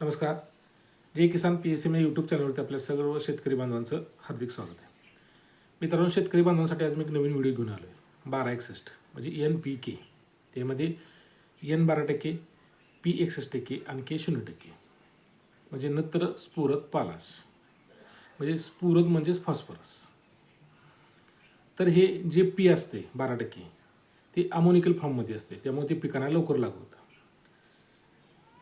नमस्कार. जे किसान P S M या यूट्यूब चॅनलवरती आपल्या सर्व शेतकरी बांधवांचं हार्दिक स्वागत आहे. मित्रांनो शेतकरी बांधवांसाठी आज मी एक नवीन व्हिडिओ घेऊन आलो आहे बारा एकसष्ट म्हणजे एन पी के त्यामध्ये एन बारा टक्के पी एकसष्ट टक्के आणि के शून्य टक्के. म्हणजे नत्र स्फुरत पालास. म्हणजे स्फुरत म्हणजेच फॉस्फरस. तर हे जे पी असते बारा टक्के ते अमोनिकल फॉर्ममध्ये असते. त्यामुळे ते पिकांना लवकर लागू होतं.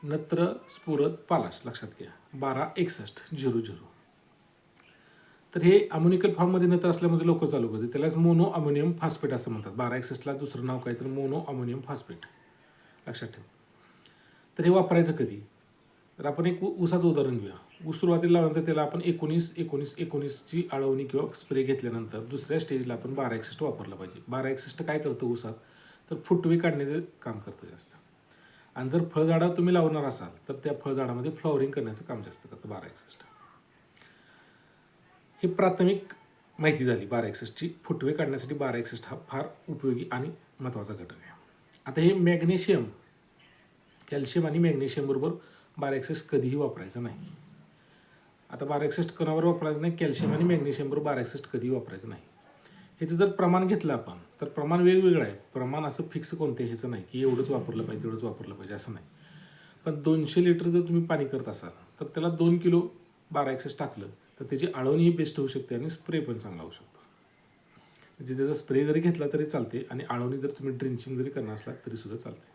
नत्र स्फुरत पालास. लक्षात घ्या. बारा एकसष्ट झिरो झिरो. तर हे अमोनिकल फॉर्ममध्ये नत्र असल्यामुळे लवकर चालू करते. त्यालाच मोनो अमोनियम फॉस्फेट असं म्हणतात. बारा एकसष्टला दुसरं नाव काय? तर मोनो अमोनियम फॉस्फेट लक्षात ठेवा. तर हे वापरायचं कधी? तर आपण एक ऊसाचं उदाहरण घेऊया. ऊस सुरुवातीला लावल्यानंतर त्याला आपण एकोणीस एकोणीस एकोणीसची आळवणी किंवा स्प्रे घेतल्यानंतर दुसऱ्या स्टेजला आपण बारा एकसष्ट वापरलं पाहिजे. बारा एकसष्ट काय करतं ऊसात? तर फुटवे काढण्याचं काम करतं जास्त. आणि जर फळझाडं तुम्ही लावणार असाल तर त्या फळझाडामध्ये फ्लॉवरिंग करण्याचं काम जास्त करतं बारा एकसष्ट. ही प्राथमिक माहिती झाली बारा एकसष्टची. फुटवे काढण्यासाठी बारा एकसष्ट हा फार उपयोगी आणि महत्त्वाचा घटक आहे. आता हे मॅग्नेशियम कॅल्शियम आणि मॅग्नेशियम बरोबर बारा एकसष्ट कधीही वापरायचं नाही. आता बारा एकसष्ट कणावर वापरायचं नाही? कॅल्शियम आणि मॅग्नेशियमबरोबर बारा एकसष्ट कधीही वापरायचं नाही. ह्याचं जर प्रमाण घेतलं आपण तर प्रमाण वेगवेगळं आहे. प्रमाण असं फिक्स कोणतं आहे ह्याचं नाही की एवढंच वापरलं पाहिजे तेवढंच वापरलं पाहिजे असं नाही. पण दोनशे लिटर जर तुम्ही पाणी करत असाल तर त्याला दोन किलो बारा एक्सेस टाकलं तर त्याची आळवणीही बेस्ट होऊ शकते आणि स्प्रे पण चांगला होऊ शकतो. म्हणजे त्याचा स्प्रे जरी घेतला तरी चालते आणि आळवणी जर तुम्ही ड्रिंचिंग जरी करणार असलात तरीसुद्धा चालते.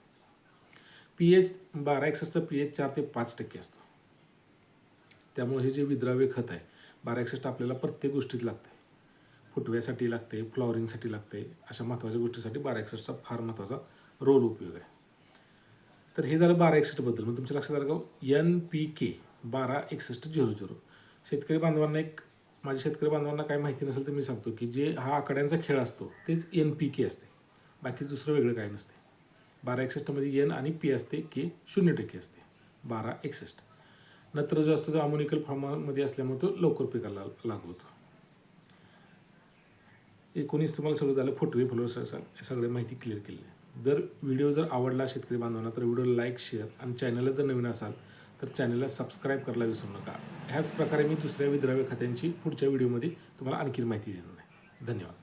पी एच बारा एक्सेसचा पी एच चार ते पाच टक्के असतो. त्यामुळे हे जे विद्राव्य खत आहे बारा एकसष्ट आपल्याला प्रत्येक गोष्टीत लागते फुटव्यासाठी लागते फ्लॉवरिंगसाठी लागते अशा महत्त्वाच्या गोष्टीसाठी बारा एकसष्टचा फार महत्त्वाचा रोल उपयोग आहे. तर हे झालं बारा एकसष्टबद्दल. मग तुमच्या लक्षात आलं का? एन पी के बारा एकसष्ट झिरो झिरो. शेतकरी बांधवांना एक माझ्या शेतकरी बांधवांना काय माहिती नसेल तर मी सांगतो की जे हा आकड्यांचा खेळ असतो तेच एन पी के असते. बाकी दुसरं वेगळं काय नसते. बारा एकसष्टमध्ये एन आणि पी असते के शून्य टक्के असते. बारा एकसष्ट. नत्र जो असतो तो अमोनिकल फॉर्ममध्ये असल्यामुळे तो लवकर पिकाला लागू होतो. एकोणीस तुम्हाला सगळं झालं फोटोवे फॉलोअर्स असाल हे सगळे माहिती क्लिअर केली. आहे जर व्हिडिओ जर आवडला शेतकरी बांधवांना तर व्हिडिओला लाईक शेअर आणि चॅनलला जर नवीन असाल तर चॅनलला सबस्क्राईब करायला विसरू नका. ह्याच प्रकारे मी दुसऱ्या विद्राव्य खात्यांची पुढच्या व्हिडिओमध्ये तुम्हाला आणखी माहिती देणार आहे. धन्यवाद.